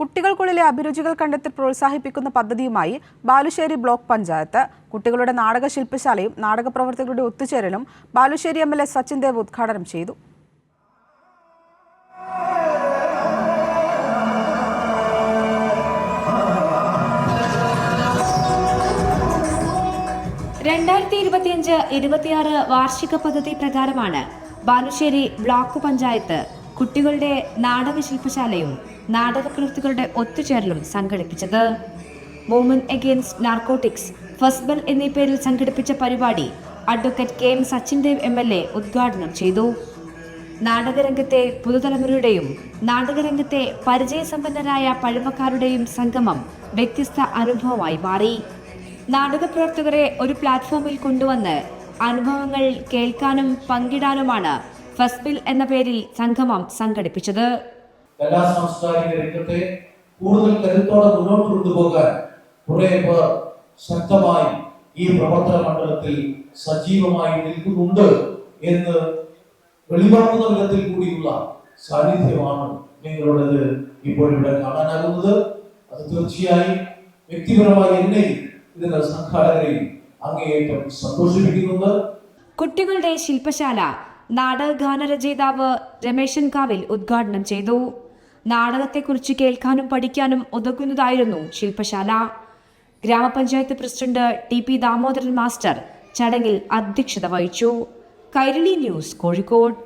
കുട്ടികൾക്കുള്ളിലെ അഭിരുചികൾ കണ്ടെത്തി പ്രോത്സാഹിപ്പിക്കുന്ന പദ്ധതിയുമായി ബാലുശ്ശേരി ബ്ലോക്ക് പഞ്ചായത്ത് കുട്ടികളുടെ നാടക ശില്പശാലയും നാടക പ്രവർത്തകരുടെ ഒത്തുചേരലും Balussery M L A Sachin Dev ഉദ്ഘാടനം ചെയ്തു. രണ്ടായിരത്തി ഇരുപത്തിയഞ്ച് ഇരുപത്തിയാറ് വാർഷിക പദ്ധതി പ്രകാരമാണ് ബാലുശ്ശേരി ബ്ലോക്ക് പഞ്ചായത്ത് കുട്ടികളുടെ നാടക ശില്പശാലയും നാടക പ്രവൃത്തികളുടെ ഒത്തുചേരലും സംഘടിപ്പിച്ചത്. മൂവ്മെന്റ് അഗെയിൻസ്റ്റ് നാർക്കോട്ടിക്സ് ഫസ്ബൽ എന്നീ പേരിൽ സംഘടിപ്പിച്ച പരിപാടി advocate K M Sachin Dev M L A ഉദ്ഘാടനം ചെയ്തു. നാടകരംഗത്തെ പുതുതലമുറയുടെയും നാടകരംഗത്തെ പരിചയസമ്പന്നരായ പഴമക്കാരുടെയും സംഗമം വ്യത്യസ്ത അനുഭവമായി മാറി. നാടകപ്രവർത്തകരെ ഒരു പ്ലാറ്റ്ഫോമിൽ കൊണ്ടുവന്ന് അനുഭവങ്ങൾ കേൾക്കാനും പങ്കിടാനുമാണ് ഫസ്ബിൽ എന്ന പേരിൽ സംഗമം സംഘടിപ്പിച്ചത്. കലാ സാംസ്കാരിക രംഗത്തെ കൂടുതൽ കരുത്തോടെ മുന്നോട്ട് കൊണ്ടുപോകാൻ കുറെ പേർ ശക്തമായി ഈ പ്രവർത്തന മണ്ഡലത്തിൽ സജീവമായി നിൽക്കുന്നുണ്ട് എന്ന് വെളിവാക്കുന്ന വിധത്തിൽ കൂടിയുള്ള സാന്നിധ്യമാണ് നിങ്ങളുടേത് ഇപ്പോൾ ഇവിടെ കാണാനാകുന്നത്. അത് തീർച്ചയായും വ്യക്തിപരമായി എന്നെ ഇതിന്റെ സംഘാടകരെയും അങ്ങേയറ്റം സന്തോഷിപ്പിക്കുന്നുണ്ട്. കുട്ടികളുടെ ശില്പശാല നാടകഗാന രചയിതാവ് രമേശൻ കാവിൽ ഉദ്ഘാടനം ചെയ്തു. നാടകത്തെക്കുറിച്ച് കേൾക്കാനും പഠിക്കാനും ഉതകുന്നതായിരുന്നു ശില്പശാല. ഗ്രാമപഞ്ചായത്ത് president T P Damodaran master ചടങ്ങിൽ അധ്യക്ഷത വഹിച്ചു. കൈരളി ന്യൂസ് കോഴിക്കോട്.